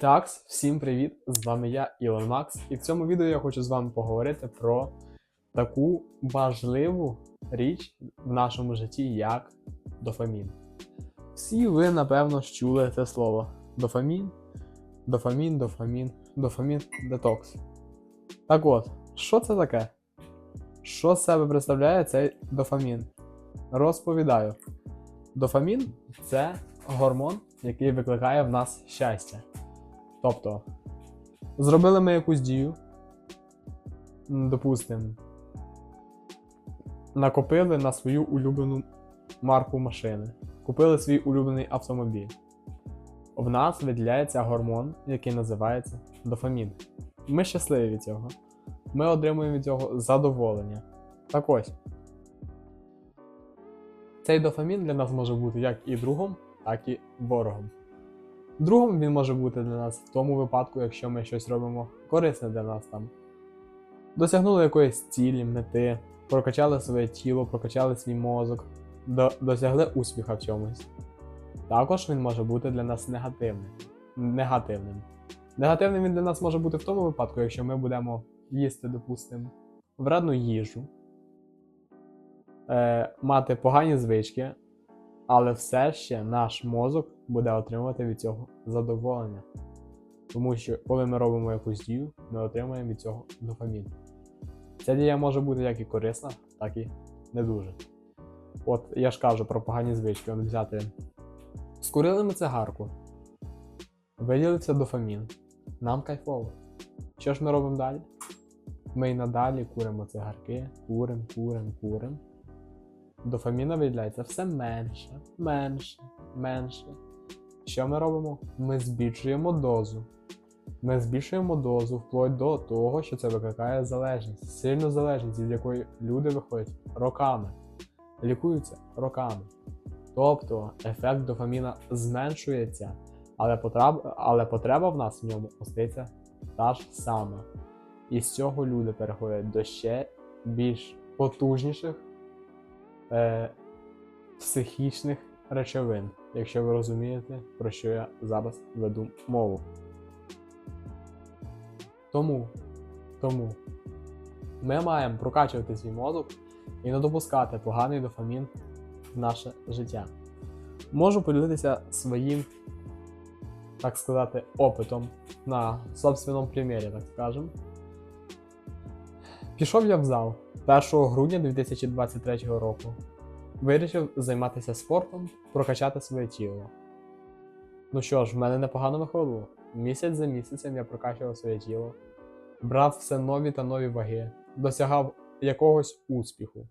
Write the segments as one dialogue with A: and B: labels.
A: Так, всім привіт! З вами я, Ілон Макс, і в цьому відео я хочу з вами поговорити про таку важливу річ в нашому житті, як дофамін. Всі ви, напевно, чули це слово: дофамін, дофамін, дофамін, дофамін, детокс. Так от, що це таке? Що з себе представляє цей дофамін? Розповідаю. Дофамін це гормон, який викликає в нас щастя. Тобто, зробили ми якусь дію, допустимо, накопили на свою улюблену марку машини, купили свій улюблений автомобіль. В нас виділяється гормон, який називається дофамін. Ми щасливі від цього. Ми отримуємо від цього задоволення. Так ось. Цей дофамін для нас може бути як і другом, так і ворогом. Другом він може бути для нас в тому випадку, якщо ми щось робимо корисне для нас там. Досягнули якоїсь цілі, мети, прокачали своє тіло, прокачали свій мозок, до- досягли успіха в чомусь. Також він може бути для нас негативним. негативним. Негативним він для нас може бути в тому випадку, якщо ми будемо їсти, допустимо, вредну їжу, е, мати погані звички, але все ще наш мозок буде отримувати від цього задоволення. Тому що коли ми робимо якусь дію, ми отримуємо від цього дофамін. Ця дія може бути як і корисна, так і не дуже. От я ж кажу про погані звички. От взяти. Скурили ми цигарку, виділився дофамін. Нам кайфово. Що ж ми робимо далі? Ми й надалі куримо цигарки, курим, курим, курим дофаміна виділяється все менше, менше, менше. Що ми робимо? Ми збільшуємо дозу. Ми збільшуємо дозу вплоть до того, що це викликає залежність, сильну залежність, від якої люди виходять роками, лікуються роками. Тобто ефект дофаміна зменшується, але потреба, але потреба в нас в ньому остається та ж сама. І з цього люди переходять до ще більш потужніших е, психічних речовин, якщо ви розумієте, про що я зараз веду мову. Тому, тому ми маємо прокачувати свій мозок і не допускати поганий дофамін в наше життя. Можу поділитися своїм, так сказати, опитом на собственному примірі, так скажемо. Пішов я в зал 1 грудня 2023 року. Вирішив займатися спортом, прокачати своє тіло. Ну що ж, в мене непогано виходило. Місяць за місяцем я прокачував своє тіло, брав все нові та нові ваги, досягав якогось успіху.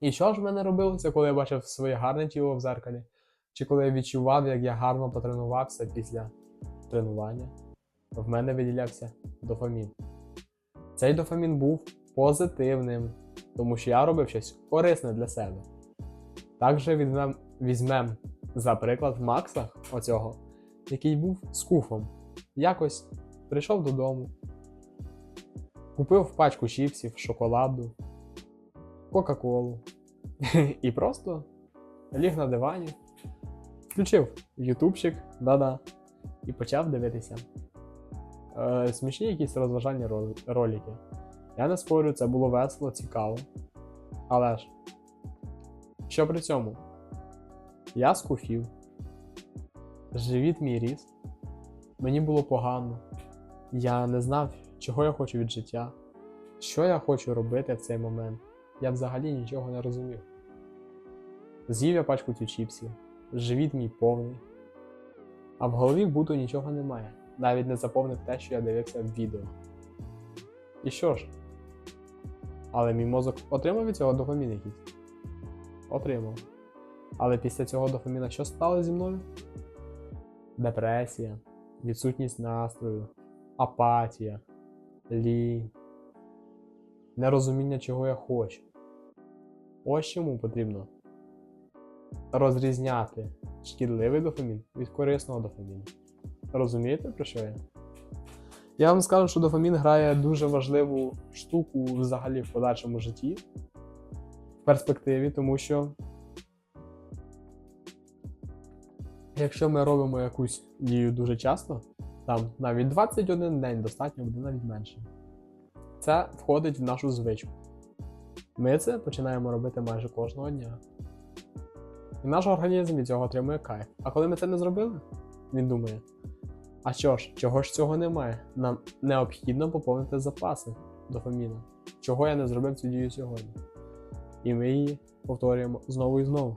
A: І що ж в мене робилося, коли я бачив своє гарне тіло в зеркалі? Чи коли я відчував, як я гарно потренувався після тренування? В мене виділявся дофамін. Цей дофамін був позитивним, тому що я робив щось корисне для себе. Також візьмем, візьмем за приклад Макса, оцього, який був скуфом. Якось прийшов додому, купив пачку чіпсів, шоколаду, Кока-Колу і просто ліг на дивані, включив ютубчик, да-да, і почав дивитися е, смішні якісь розважальні ролики. Я не спорю, це було весело, цікаво. Але ж, що при цьому? Я скуфів, живіт мій ріс, мені було погано, я не знав, чого я хочу від життя, що я хочу робити в цей момент. Я взагалі нічого не розумів. З'їв я пачку цю чіпсів, живіт мій повний, а в голові будто нічого немає. Навіть не заповнив те, що я дивився в відео. І що ж? Але мій мозок отримав від цього дофамін якийсь? Отримав. Але після цього дофаміна що стало зі мною? Депресія, відсутність настрою, апатія, лінь, нерозуміння, чого я хочу. Ось чому потрібно розрізняти шкідливий дофамін від корисного дофаміну. Розумієте, про що я? Я вам скажу, що дофамін грає дуже важливу штуку взагалі в подальшому житті, в перспективі, тому що якщо ми робимо якусь дію дуже часто, Там навіть 21 день достатньо буде навіть менше. Це входить в нашу звичку. Ми це починаємо робити майже кожного дня. І наш організм від цього отримує кайф. А коли ми це не зробили, він думає: а що ж, чого ж цього немає? Нам необхідно поповнити запаси дофаміну. Чого я не зробив цю дію сьогодні? І ми її повторюємо знову і знову.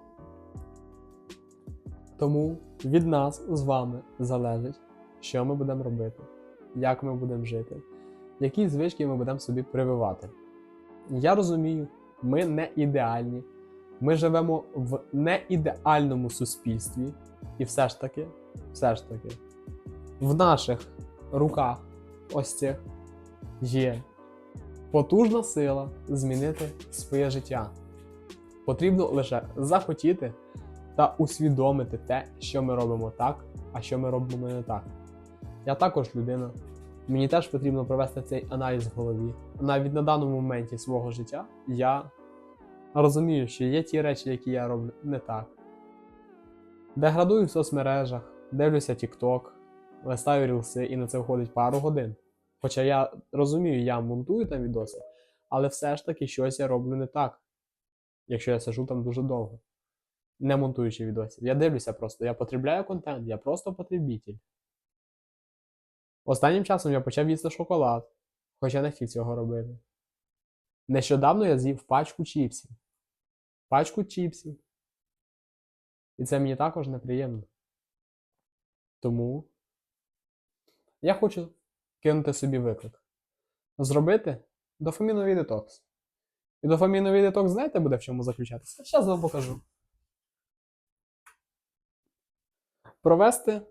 A: Тому від нас з вами залежить, що ми будемо робити, як ми будемо жити, які звички ми будемо собі прививати. Я розумію, ми не ідеальні, ми живемо в неідеальному суспільстві, і все ж таки, все ж таки, в наших руках ось цих є потужна сила змінити своє життя. Потрібно лише захотіти та усвідомити те, що ми робимо так, а що ми робимо не так. Я також людина. Мені теж потрібно провести цей аналіз в голові. Навіть на даному моменті свого життя я розумію, що є ті речі, які я роблю не так. Деградую в соцмережах, дивлюся TikTok, листаю і на це входить пару годин. Хоча я розумію, я монтую там відоси, але все ж таки щось я роблю не так, якщо я сижу там дуже довго не монтуючи відосів. Я дивлюся просто, я потребляю контент, я просто потребітель. Останнім часом я почав їсти шоколад, хоча не хотів цього робити. Нещодавно я з'їв пачку чіпсів. Пачку чіпсів. І це мені також неприємно. Тому я хочу кинути собі виклик. Зробити дофаміновий детокс. І дофаміновий детокс, знаєте, буде в чому заключатися? Зараз вам покажу. провести,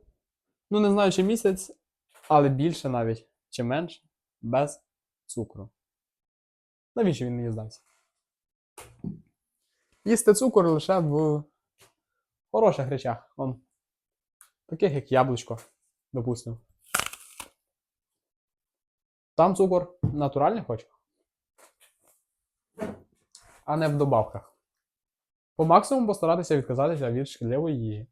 A: ну не знаю, чи місяць, але більше навіть, чи менше, без цукру. Навіщо він мені здався? Їсти цукор лише в хороших речах. Он, таких як яблучко, допустимо. Там цукор натуральний хоч, а не в добавках. По максимуму постаратися відказатися від шкідливої їжі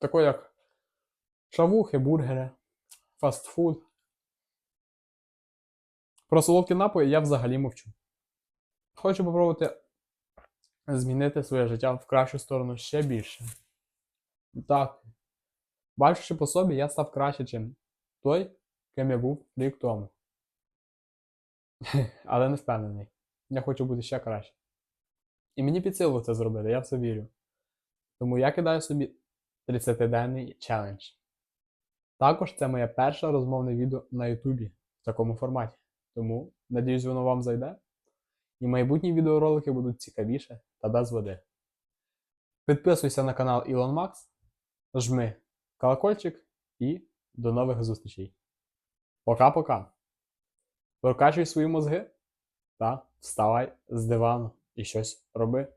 A: такої як шавухи, бургери, фастфуд. Про солодкі напої я взагалі мовчу. Хочу попробувати змінити своє життя в кращу сторону ще більше. Так, бачачи по собі, я став краще, чим той, ким я був рік тому. Але не впевнений. Я хочу бути ще краще. І мені під силу це зробити, я в це вірю. Тому я кидаю собі 30-денний челендж. Також це моє перше розмовне відео на Ютубі в такому форматі. Тому, надіюсь, воно вам зайде. І майбутні відеоролики будуть цікавіше та без води. Підписуйся на канал Elon Max, жми колокольчик і до нових зустрічей. Пока-пока. Прокачуй свої мозги та вставай з дивану і щось роби.